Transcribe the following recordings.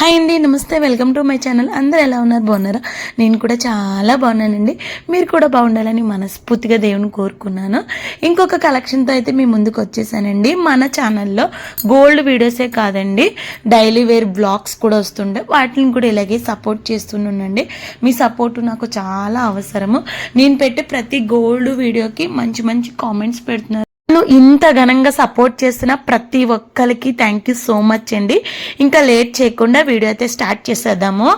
Hi అండి నమస్తే welcome to my channel. అందరూ ఎలా ఉన్నారు? బాగున్నారా? నేను కూడా చాలా బాగున్నానండి. మీరు కూడా బాగుండాలని మనస్ఫూర్తిగా దేవుని కోరుకున్నాను. ఇంకొక కలెక్షన్తో అయితే మీ ముందుకు వచ్చేసానండి. మన ఛానల్లో గోల్డ్ వీడియోసే కాదండి డైలీ వేర్ బ్లాగ్స్ కూడా వస్తుండే వాటిని కూడా ఇలాగే సపోర్ట్ చేస్తున్నానండి మీ సపోర్ట్ నాకు చాలా అవసరము. నేను పెట్టే ప్రతి గోల్డ్ వీడియోకి మంచి మంచి కామెంట్స్ పెడుతున్నారు. నన్ను ఇంత ఘనంగా సపోర్ట్ చేసిన ప్రతి ఒక్కరికి థ్యాంక్ యూ సో మచ్ అండి. ఇంకా లేట్ చేయకుండా వీడియో అయితే స్టార్ట్ చేసేద్దాము.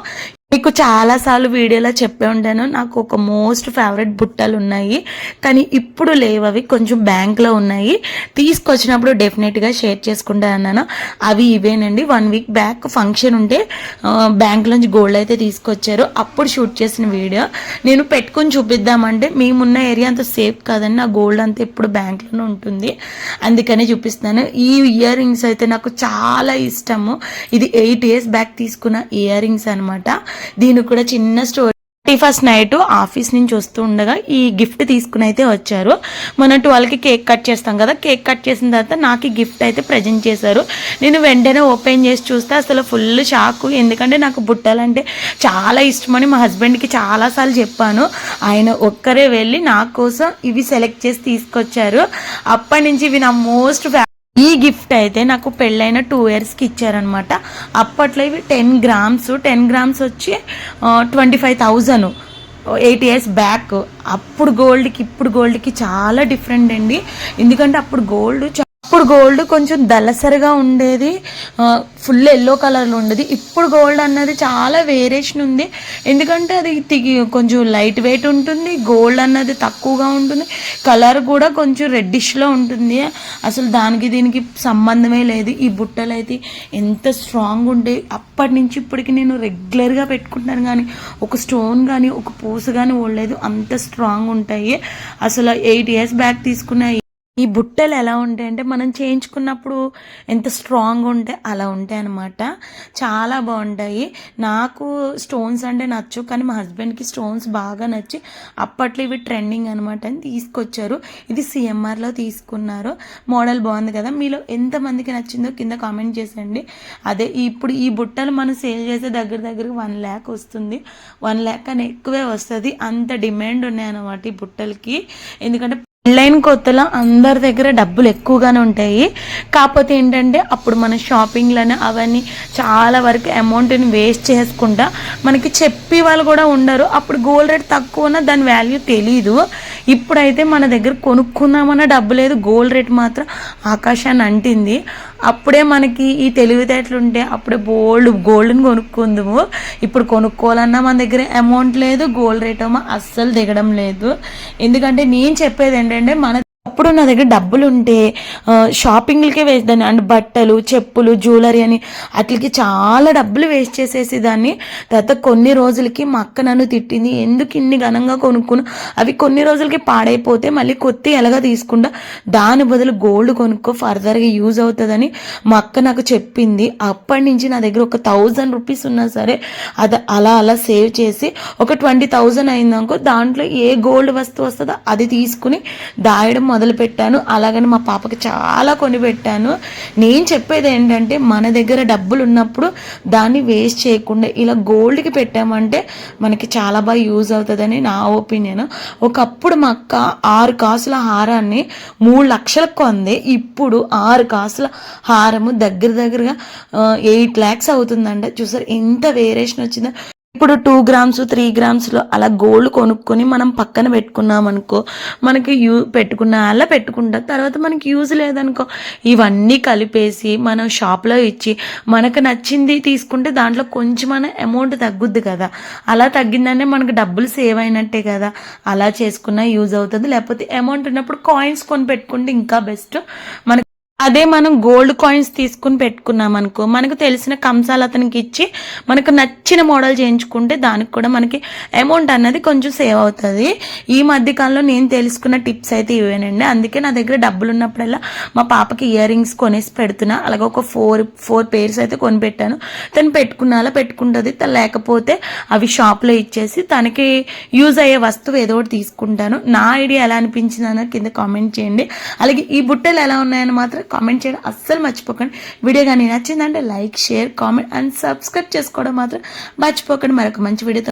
మీకు చాలాసార్లు వీడియోలో చెప్పే ఉంటాను. నాకు ఒక మోస్ట్ ఫేవరెట్ బుట్టలు ఉన్నాయి. కానీ ఇప్పుడు లేవు అవి కొంచెం బ్యాంక్లో ఉన్నాయి. తీసుకొచ్చినప్పుడు డెఫినెట్గా షేర్ చేసుకుంటా అన్నాను. అవి ఇవేనండి. వన్ వీక్ బ్యాక్ ఫంక్షన్ ఉంటే బ్యాంక్ నుంచి గోల్డ్ అయితే తీసుకొచ్చారు. అప్పుడు షూట్ చేసిన వీడియో. నేను పెట్టుకొని చూపిద్దామంటే మేమున్న ఏరియా అంత సేఫ్ కాదని నా గోల్డ్ అంతా ఎప్పుడు బ్యాంక్లోనే ఉంటుంది. అందుకని చూపిస్తాను ఈ ఇయర్ రింగ్స్ అయితే నాకు చాలా ఇష్టము. ఇది ఎయిట్ ఇయర్స్ బ్యాక్ తీసుకున్న ఇయర్ రింగ్స్ అనమాట దీనికి కూడా చిన్న story. Thirty first night office నుంచి వస్తూ ఉండగా ఈ గిఫ్ట్ తీసుకుని అయితే వచ్చారు. మొన్న ట్వెల్వ్కి కేక్ కట్ చేస్తాం కదా కేక్ కట్ చేసిన తర్వాత నాకు ఈ గిఫ్ట్ అయితే ప్రజెంట్ చేశారు. నేను వెంటనే ఓపెన్ చేసి చూస్తే అసలు ఫుల్ షాక్ ఎందుకంటే నాకు బుట్టలంటే చాలా ఇష్టమని మా హస్బెండ్కి చాలాసార్లు చెప్పాను. ఆయన ఒక్కరే వెళ్ళి నా కోసం ఇవి సెలెక్ట్ చేసి తీసుకొచ్చారు. అప్పటి నుంచి ఇవి నా మోస్ట్ ఈ గిఫ్ట్ అయితే నాకు పెళ్ళైన టూ ఇయర్స్కి ఇచ్చారనమాట అప్పట్లో ఇవి టెన్ గ్రామ్స్ టెన్ గ్రామ్స్ వచ్చి twenty five thousand. Eight years back. అప్పుడు గోల్డ్కి ఇప్పుడు గోల్డ్కి చాలా డిఫరెంట్ అండి. ఎందుకంటే అప్పుడు గోల్డ్ అప్పుడు గోల్డ్ కొంచెం దలసరిగా ఉండేది ఫుల్ ఎల్లో కలర్లో ఉండేది. ఇప్పుడు గోల్డ్ అన్నది చాలా వేరియేషన్ ఉంది. ఎందుకంటే అది తిగి కొంచెం లైట్ వెయిట్ ఉంటుంది గోల్డ్ అన్నది తక్కువగా ఉంటుంది కలర్ కూడా కొంచెం రెడ్డిష్లో ఉంటుంది. అసలు దానికి దీనికి సంబంధమే లేదు. ఈ బుట్టలు అయితే ఎంత స్ట్రాంగ్ ఉండే అప్పటి నుంచి ఇప్పటికి నేను రెగ్యులర్గా పెట్టుకుంటాను కానీ ఒక స్టోన్ కానీ ఒక పూస కానీ ఓడలేదు అంత స్ట్రాంగ్ ఉంటాయి. అసలు ఎయిట్ ఇయర్స్ బ్యాక్ తీసుకున్న ఈ బుట్టలు ఎలా ఉంటాయి అంటే మనం చేయించుకున్నప్పుడు ఎంత స్ట్రాంగ్ ఉంటే అలా ఉంటాయి అనమాట చాలా బాగుంటాయి. నాకు స్టోన్స్ అంటే నచ్చు కానీ మా హస్బెండ్కి స్టోన్స్ బాగా నచ్చి అప్పట్లో ఇవి ట్రెండింగ్ అనమాట అని తీసుకొచ్చారు. ఇది సిఎంఆర్లో తీసుకున్నారు. మోడల్ బాగుంది కదా. మీలో ఎంతమందికి నచ్చిందో కింద కామెంట్ చేసేయండి. అదే ఇప్పుడు ఈ బుట్టలు మనం సేల్ చేసే దగ్గర దగ్గర వన్ ల్యాక్ వస్తుంది. వన్ ల్యాక్ అని ఎక్కువే వస్తుంది. అంత డిమాండ్ ఉన్నాయన్నమాట ఈ బుట్టలకి. ఎందుకంటే పెళ్ళైన కొత్తలో అందరి దగ్గర డబ్బులు ఎక్కువగానే ఉంటాయి. కాకపోతే ఏంటంటే అప్పుడు మన షాపింగ్లని అవన్నీ చాలా వరకు అమౌంట్ని వేస్ట్ చేసుకుంటా మనకి చెప్పి వాళ్ళు కూడా ఉండరు. అప్పుడు గోల్డ్ రేట్ తక్కువ ఉన్నా దాని వాల్యూ తెలీదు. ఇప్పుడైతే మన దగ్గర కొనుక్కుందామన్న డబ్బు లేదు గోల్డ్ రేట్ మాత్రం ఆకాశాన్ని అంటింది. అప్పుడే మనకి ఈ తెలివితేటలు ఉంటే అప్పుడే గోల్డ్ గోల్డ్ని కొనుక్కుందాము. ఇప్పుడు కొనుక్కోవాలన్నా మన దగ్గర అమౌంట్ లేదు గోల్డ్ రేట్ ఏమో అస్సలు దిగడం లేదు. ఎందుకంటే నేను చెప్పేది ఏంటంటే మన అప్పుడు నా దగ్గర డబ్బులు ఉంటే షాపింగ్లకే వేసేదాన్ని అండ్ బట్టలు చెప్పులు జ్యువెలరీ అని అట్లకి చాలా డబ్బులు వేస్ట్ చేసేసి దాన్ని. తర్వాత కొన్ని రోజులకి మా అక్క నన్ను తిట్టింది. ఎందుకు ఇన్ని ఘనంగా కొనుక్కును అవి కొన్ని రోజులకి పాడైపోతే మళ్ళీ కొత్త ఎలాగా తీసుకుంటా? దాని బదులు గోల్డ్ కొనుక్కో ఫర్దర్గా యూజ్ అవుతుందని మా అక్క నాకు చెప్పింది. అప్పటి నుంచి నా దగ్గర ఒక థౌజండ్ రూపీస్ ఉన్నా సరే అది అలా అలా సేవ్ చేసి ఒక ట్వంటీ థౌజండ్ అయిందనుకో దాంట్లో ఏ గోల్డ్ వస్తువు వస్తుందో అది తీసుకుని దాయడం మొదలు పెట్టాను. అలాగని మా పాపకి చాలా కొని పెట్టాను. నేను చెప్పేది ఏంటంటే మన దగ్గర డబ్బులు ఉన్నప్పుడు దాన్ని వేస్ట్ చేయకుండా ఇలా గోల్డ్కి పెట్టామంటే మనకి చాలా బాగా యూజ్ అవుతుందని నా ఒపీనియన్. ఒకప్పుడు మా అక్క ఆరు కాసుల హారాన్ని మూడు లక్షలకు కొంది. ఇప్పుడు ఆరు కాసుల హారము దగ్గర దగ్గరగా ఎయిట్ ల్యాక్స్ అవుతుందంట. చూసారు ఎంత వేరియేషన్ వచ్చిందో. ఇప్పుడు టూ గ్రామ్స్ త్రీ గ్రామ్స్లో అలా గోల్డ్ కొనుక్కొని మనం పక్కన పెట్టుకున్నాం అనుకో మనకి యూ పెట్టుకున్న అలా పెట్టుకుంటా తర్వాత మనకి యూజ్ లేదనుకో ఇవన్నీ కలిపేసి మనం షాప్లో ఇచ్చి మనకు నచ్చింది తీసుకుంటే దాంట్లో కొంచెం మన అమౌంట్ తగ్గుద్ది కదా. అలా తగ్గిందంటే మనకు డబ్బులు సేవ్ అయినట్టే కదా. అలా చేసుకున్నా యూజ్ అవుతుంది. లేకపోతే అమౌంట్ ఉన్నప్పుడు కాయిన్స్ కొని పెట్టుకుంటే ఇంకా బెస్ట్ మనకి అదే మనం గోల్డ్ కాయిన్స్ తీసుకుని పెట్టుకున్నాం అనుకో మనకు తెలిసిన కంసాలు అతనికి ఇచ్చి మనకు నచ్చిన మోడల్ చేయించుకుంటే దానికి కూడా మనకి అమౌంట్ అన్నది కొంచెం సేవ్ అవుతుంది. ఈ మధ్య కాలంలో నేను తెలుసుకున్న టిప్స్ అయితే ఇవేనండి. అందుకే నా దగ్గర డబ్బులు ఉన్నప్పుడల్లా మా పాపకి ఇయర్ రింగ్స్ కొనేసి పెడుతున్నా. అలాగే ఒక ఫోర్ ఫోర్ పేర్స్ అయితే కొని పెట్టాను తను పెట్టుకున్నాలా పెట్టుకుంటుంది. తను లేకపోతే అవి షాప్లో ఇచ్చేసి తనకి యూజ్ అయ్యే వస్తువు ఏదో ఒకటి తీసుకుంటాను. నా ఐడియా ఎలా అనిపించింది అన్నది కింద కామెంట్ చేయండి. అలాగే ఈ బుట్టలు ఎలా ఉన్నాయని మాత్రం కామెంట్ చేయడం అస్సలు మర్చిపోకండి. వీడియో కానీ నచ్చిందంటే like share comment and subscribe చేసుకోవడం మాత్రం మర్చిపోకండి. మరొక మంచి వీడియోతో